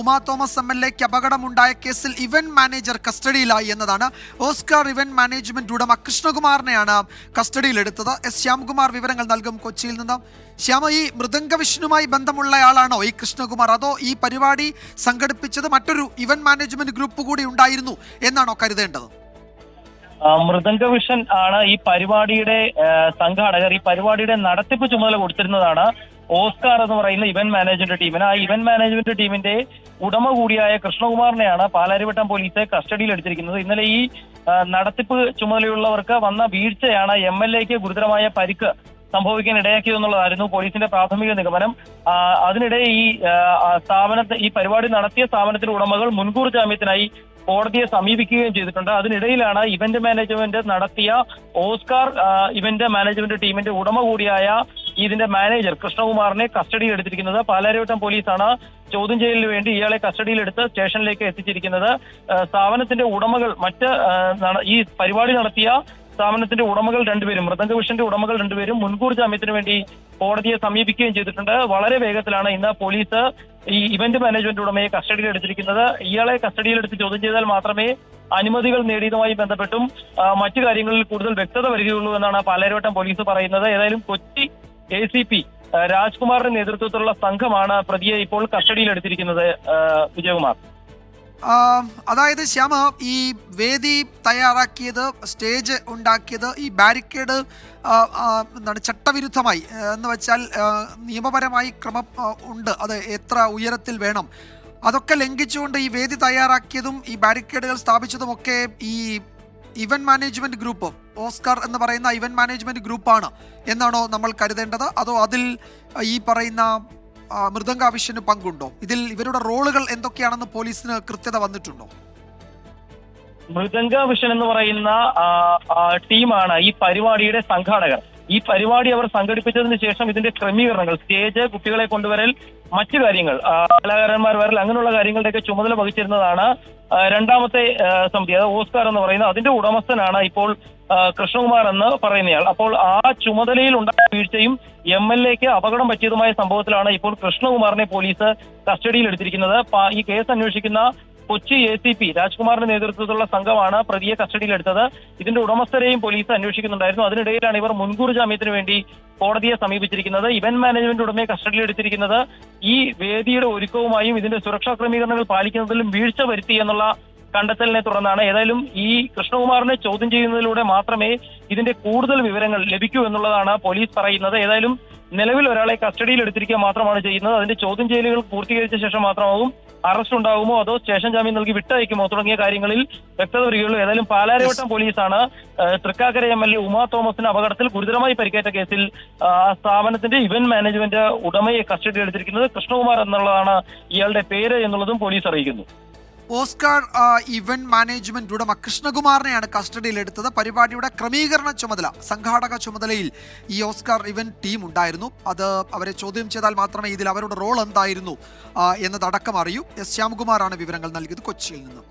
Uma Thomas M L എക്ക് അപകടമുണ്ടായ കേസിൽ event manager കസ്റ്റഡിയിലായി എന്നതാണ് ഓസ്കാർ ഇവന്റ് മാനേജ്മെന്റ് ഉടമ കൃഷ്ണകുമാറിനെയാണ് കസ്റ്റഡിയിലെടുത്തത്. എസ് ശ്യാംകുമാർ വിവരങ്ങൾ നൽകും കൊച്ചിയിൽ നിന്ന്. ശ്യാമ ഈ മൃദംഗ വിഷ്ണുമായി ബന്ധമുള്ളയാളാണോ ഈ കൃഷ്ണകുമാർ? അതോ ഈ പരിപാടി സംഘടിപ്പിച്ചത് മറ്റൊരു ഇവന്റ് മാനേജ്മെന്റ് ഗ്രൂപ്പ് കൂടി ഉണ്ടായിരുന്നു എന്നാണോ കരുതേണ്ടത്? മൃദംഗ വിഷൻ ആണ് ഈ പരിപാടിയുടെ സംഘാടകർ ഈ പരിപാടിയുടെ നടത്തിപ്പ് ചുമതല കൊടുത്തിരുന്നതാണ്. ഓസ്കാർ എന്ന് പറയുന്ന ഇവന്റ് മാനേജ്മെന്റ് ടീമിന്. ആ ഇവന്റ് മാനേജ്മെന്റ് ടീമിന്റെ ഉടമ കൂടിയായ കൃഷ്ണകുമാറിനെയാണ് പാലാരിവട്ടം പോലീസ് കസ്റ്റഡിയിൽ എടുത്തിരിക്കുന്നത്. ഇന്നലെ ഈ നടത്തിപ്പ് ചുമതലയുള്ളവർക്ക് വന്ന വീഴ്ചയാണ് എം എൽ എക്ക് ഗുരുതരമായ പരിക്ക് സംഭവിക്കാൻ ഇടയാക്കിയതെന്നുള്ളതായിരുന്നു പോലീസിന്റെ പ്രാഥമിക നിഗമനം. അതിനിടെ ഈ സ്ഥാപനത്തെ ഈ പരിപാടി നടത്തിയ സ്ഥാപനത്തിലെ ഉടമകൾ മുൻകൂർ ജാമ്യത്തിനായി കോടതിയെ സമീപിക്കുകയും ചെയ്തിട്ടുണ്ട്. അതിനിടയിലാണ് ഇവന്റ് മാനേജ്മെന്റ് നടത്തിയ ഓസ്കാർ ഇവന്റ് മാനേജ്മെന്റ് ടീമിന്റെ ഉടമ കൂടിയായ ഇതിന്റെ മാനേജർ കൃഷ്ണകുമാറിനെ കസ്റ്റഡിയിൽ എടുത്തിരിക്കുന്നത്. പാലാരിവട്ടം പോലീസാണ് ചോദ്യം ചെയ്യലിന് വേണ്ടി ഇയാളെ കസ്റ്റഡിയിലെടുത്ത് സ്റ്റേഷനിലേക്ക് എത്തിച്ചിരിക്കുന്നത്. സ്ഥാപനത്തിന്റെ ഉടമകൾ മറ്റ് ഈ പരിപാടി നടത്തിയ സ്ഥാപനത്തിന്റെ ഉടമകൾ രണ്ടുപേരും മൃദംഗ വിഷന്റെ ഉടമകൾ രണ്ടുപേരും മുൻകൂർ ജാമ്യത്തിന് വേണ്ടി കോടതിയെ സമീപിക്കുകയും ചെയ്തിട്ടുണ്ട്. വളരെ വേഗത്തിലാണ് ഇന്ന് പോലീസ് ഈ ഇവന്റ് മാനേജ്മെന്റ് ഉടമയെ കസ്റ്റഡിയിൽ എടുത്തിരിക്കുന്നത്. ഇയാളെ കസ്റ്റഡിയിലെടുത്ത് ചോദ്യം ചെയ്താൽ മാത്രമേ അനുമതികൾ നേടിയതുമായി ബന്ധപ്പെട്ടും മറ്റു കാര്യങ്ങളിൽ കൂടുതൽ വ്യക്തത വരികയുള്ളൂ എന്നാണ് പാലാരിവട്ടം പോലീസ് പറയുന്നത്. ഏതായാലും കൊച്ചി എ സി പി രാജ്കുമാറിന്റെ നേതൃത്വത്തിലുള്ള സംഘമാണ് പ്രതിയെ ഇപ്പോൾ കസ്റ്റഡിയിൽ എടുത്തിരിക്കുന്നത് വിജയകുമാർ. അതായത് ശ്യാമ ഈ വേദി തയ്യാറാക്കിയത് സ്റ്റേജ് ഉണ്ടാക്കിയത് ഈ ബാരിക്കേഡ് എന്താണ് ചട്ടവിരുദ്ധമായി എന്ന് വെച്ചാൽ നിയമപരമായി ക്രമം ഉണ്ട്. അത് എത്ര ഉയരത്തിൽ വേണം. അതൊക്കെ ലംഘിച്ചുകൊണ്ട് ഈ വേദി തയ്യാറാക്കിയതും ഈ ബാരിക്കേഡുകൾ സ്ഥാപിച്ചതുമൊക്കെ ഈ ഇവന്റ് മാനേജ്മെന്റ് ഗ്രൂപ്പ് ഓസ്കാർ എന്ന് പറയുന്ന ഇവന്റ് മാനേജ്മെന്റ് ഗ്രൂപ്പാണ് എന്നാണോ നമ്മൾ കരുതേണ്ടത്? അതോ അതിൽ ഈ പറയുന്ന ആ, മൃദംഗാവശ്യന് പങ്കുണ്ടോ? ഇതിൽ ഇവരുടെ റോളുകൾ എന്തൊക്കെയാണെന്ന് പോലീസിന് കൃത്യത വന്നിട്ടുണ്ടോ? മൃദംഗ വിഷൻ എന്ന് പറയുന്ന ടീമാണ് ഈ പരിപാടിയുടെ സംഘാടകർ. ഈ പരിപാടി അവർ സംഘടിപ്പിച്ചതിന് ശേഷം ഇതിന്റെ ക്രമീകരണങ്ങൾ സ്റ്റേജ് കുട്ടികളെ കൊണ്ടുവരൽ മറ്റു കാര്യങ്ങൾ കലാകാരന്മാർ വരൽ അങ്ങനെയുള്ള കാര്യങ്ങളുടെയൊക്കെ ചുമതല വഹിച്ചിരുന്നതാണ് രണ്ടാമത്തെ സമിതി അതായത് ഓസ്കാർ എന്ന് പറയുന്ന അതിന്റെ ഉടമസ്ഥനാണ് ഇപ്പോൾ കൃഷ്ണകുമാർ എന്ന് പറയുന്നയാൾ. അപ്പോൾ ആ ചുമതലയിൽ ഉണ്ടായ വീഴ്ചയും എം എൽ എക്ക് അപകടം പറ്റിയതുമായ സംഭവത്തിലാണ് ഇപ്പോൾ കൃഷ്ണകുമാറിനെ പോലീസ് കസ്റ്റഡിയിൽ എടുത്തിരിക്കുന്നത്. ഈ കേസ് അന്വേഷിക്കുന്ന കൊച്ചി എ സി പി രാജ്കുമാറിന്റെ നേതൃത്വത്തിലുള്ള സംഘമാണ് പ്രതിയെ കസ്റ്റഡിയിലെടുത്തത്. ഇതിന്റെ ഉടമസ്ഥരെയും പോലീസ് അന്വേഷിക്കുന്നുണ്ടായിരുന്നു. അതിനിടയിലാണ് ഇവർ മുൻകൂർ ജാമ്യത്തിന് വേണ്ടി കോടതിയെ സമീപിച്ചിരിക്കുന്നത്. ഇവന്റ് മാനേജ്മെന്റ് ഉടമയെ കസ്റ്റഡിയിലെടുത്തിരിക്കുന്നത്. ഈ വേദിയുടെ ഒരുക്കവുമായും ഇതിന്റെ സുരക്ഷാ ക്രമീകരണങ്ങൾ പാലിക്കുന്നതിലും വീഴ്ച വരുത്തി എന്നുള്ള കണ്ടെത്തലിനെ തുടർന്നാണ്. ഏതായാലും ഈ കൃഷ്ണകുമാറിനെ ചോദ്യം ചെയ്യുന്നതിലൂടെ മാത്രമേ ഇതിന്റെ കൂടുതൽ വിവരങ്ങൾ ലഭിക്കൂ എന്നുള്ളതാണ് പോലീസ് പറയുന്നത്. ഏതായാലും നിലവിൽ ഒരാളെ കസ്റ്റഡിയിൽ എടുത്തിരിക്കുക മാത്രമാണ് ചെയ്യുന്നത്. അതിന്റെ ചോദ്യം ചെയ്യലുകൾ പൂർത്തീകരിച്ച ശേഷം മാത്രമാവും അറസ്റ്റ് ഉണ്ടാകുമോ അതോ സ്റ്റേഷൻ ജാമ്യം നൽകി വിട്ടയക്കുമോ തുടങ്ങിയ കാര്യങ്ങളിൽ വ്യക്തത വരികയുള്ളൂ. ഏതായാലും പാലാരിവട്ടം പോലീസാണ് Thrikkakara M L A Uma തോമസിന് അപകടത്തിൽ ഗുരുതരമായി പരിക്കേറ്റ കേസിൽ സ്ഥാപനത്തിന്റെ ഇവന്റ് മാനേജ്മെന്റ് ഉടമയെ കസ്റ്റഡി എടുത്തിരിക്കുന്നത് കൃഷ്ണകുമാർ എന്നുള്ളതാണ് ഇയാളുടെ പേര് എന്നുള്ളതും പോലീസ് അറിയിക്കുന്നു. ഓസ്കാർ ഇവന്റ് മാനേജ്മെന്റ് ഉടമ കൃഷ്ണകുമാറിനെയാണ് കസ്റ്റഡിയിലെടുത്തത്. പരിപാടിയുടെ ക്രമീകരണ ചുമതല സംഘാടക ചുമതലയിൽ ഈ ഓസ്കാർ ഇവന്റ് ടീം ഉണ്ടായിരുന്നു. അത് അവരെ ചോദ്യം ചെയ്താൽ മാത്രമേ ഇതിൽ അവരുടെ റോൾ എന്തായിരുന്നു എന്നതടക്കം അറിയൂ. എസ് ശ്യാംകുമാറാണ് വിവരങ്ങൾ നൽകിയത് കൊച്ചിയിൽ നിന്ന്.